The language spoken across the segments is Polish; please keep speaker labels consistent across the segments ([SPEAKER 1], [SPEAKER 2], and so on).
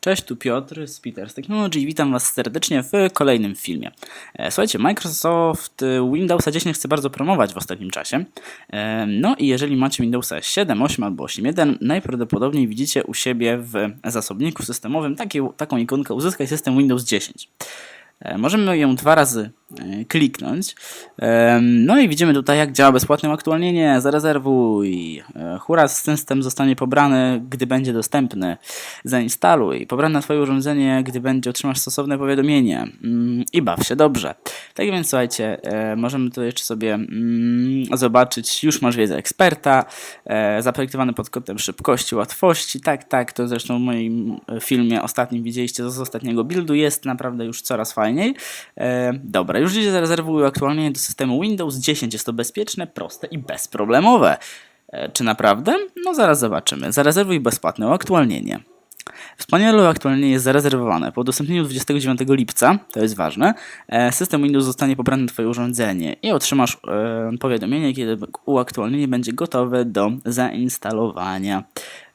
[SPEAKER 1] Cześć, tu Piotr z Peters Technology i witam Was serdecznie w kolejnym filmie. E, Słuchajcie, Microsoft Windowsa 10 chce bardzo promować w ostatnim czasie. E, No i jeżeli macie Windowsa 7, 8 albo 8.1, najprawdopodobniej widzicie u siebie w zasobniku systemowym taką ikonkę Uzyskaj system Windows 10. E, Możemy ją dwa razy e, kliknąć. E, No i widzimy tutaj, jak działa bezpłatne uaktualnienie. Zarezerwuj. E, Hura, system zostanie pobrany, gdy będzie dostępny. Zainstaluj. Pobrany na Twoje urządzenie, gdy będzie otrzymasz stosowne powiadomienie. Mm, I baw się dobrze. Tak więc słuchajcie, e, możemy tu jeszcze sobie mm, zobaczyć, już masz wiedzę eksperta, zaprojektowany pod kątem szybkości, łatwości. Tak, tak, to zresztą w moim filmie ostatnim widzieliście z ostatniego buildu. Jest naprawdę już coraz fajniej. Dobra, już dzisiaj zarezerwuję aktualnie do systemu Windows 10. Jest to bezpieczne, proste i bezproblemowe. E, czy naprawdę? No zaraz zobaczymy. Zarezerwuj bezpłatne uaktualnienie. Wspaniale uaktualnienie jest zarezerwowane. Po udostępnieniu 29 lipca, to jest ważne, e, system Windows zostanie pobrany na Twoje urządzenie i otrzymasz e, powiadomienie, kiedy uaktualnienie będzie gotowe do zainstalowania.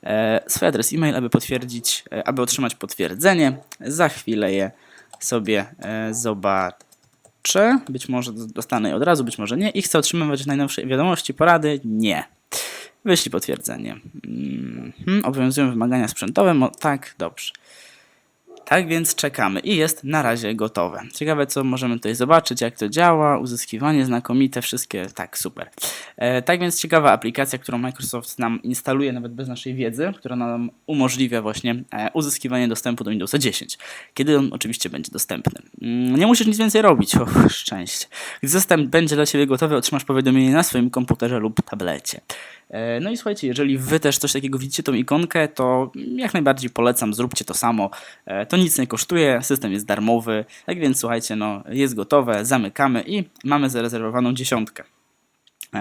[SPEAKER 1] E, swój adres e-mail, aby potwierdzić, e, aby otrzymać potwierdzenie. Za chwilę je sobie e, zobaczę. Być może dostanę je od razu, być może nie. I chcę otrzymywać najnowsze wiadomości, porady? Nie. Wyślij potwierdzenie. Mhm. Obowiązują wymagania sprzętowe? Tak, dobrze. Tak więc czekamy i jest na razie gotowe. Ciekawe, co możemy tutaj zobaczyć, jak to działa, uzyskiwanie znakomite, wszystkie, tak, super. E, tak więc ciekawa aplikacja, którą Microsoft nam instaluje nawet bez naszej wiedzy, która nam umożliwia właśnie e, uzyskiwanie dostępu do Windowsa 10, kiedy on oczywiście będzie dostępny. Mm, nie musisz nic więcej robić, o szczęście. Gdy system będzie dla Ciebie gotowy, otrzymasz powiadomienie na swoim komputerze lub tablecie. E, No i słuchajcie, jeżeli wy też coś takiego widzicie, tą ikonkę, to jak najbardziej polecam, zróbcie to samo. E, To nic nie kosztuje, system jest darmowy, tak więc słuchajcie, no jest gotowe, zamykamy i mamy zarezerwowaną dziesiątkę.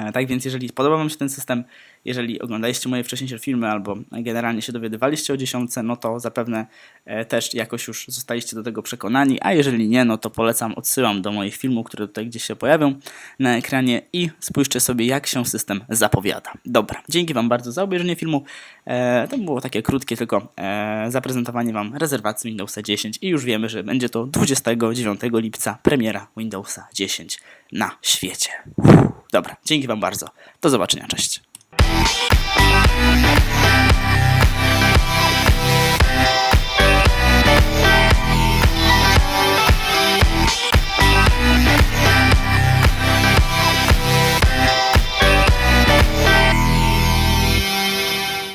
[SPEAKER 1] E, Tak więc jeżeli podoba Wam się ten system, jeżeli oglądaliście moje wcześniejsze filmy albo generalnie się dowiadywaliście o dziesiątce, no to zapewne e, też jakoś już zostaliście do tego przekonani, a jeżeli nie, no to polecam, odsyłam do moich filmów, które tutaj gdzieś się pojawią na ekranie i spójrzcie sobie jak się system zapowiada. Dobra, dzięki Wam bardzo za obejrzenie filmu. E, to było takie krótkie tylko zaprezentowanie Wam rezerwacji Windowsa 10 i już wiemy, że będzie to 29 lipca premiera Windowsa 10 na świecie. Dobra, dzięki Wam bardzo. Do zobaczenia, cześć.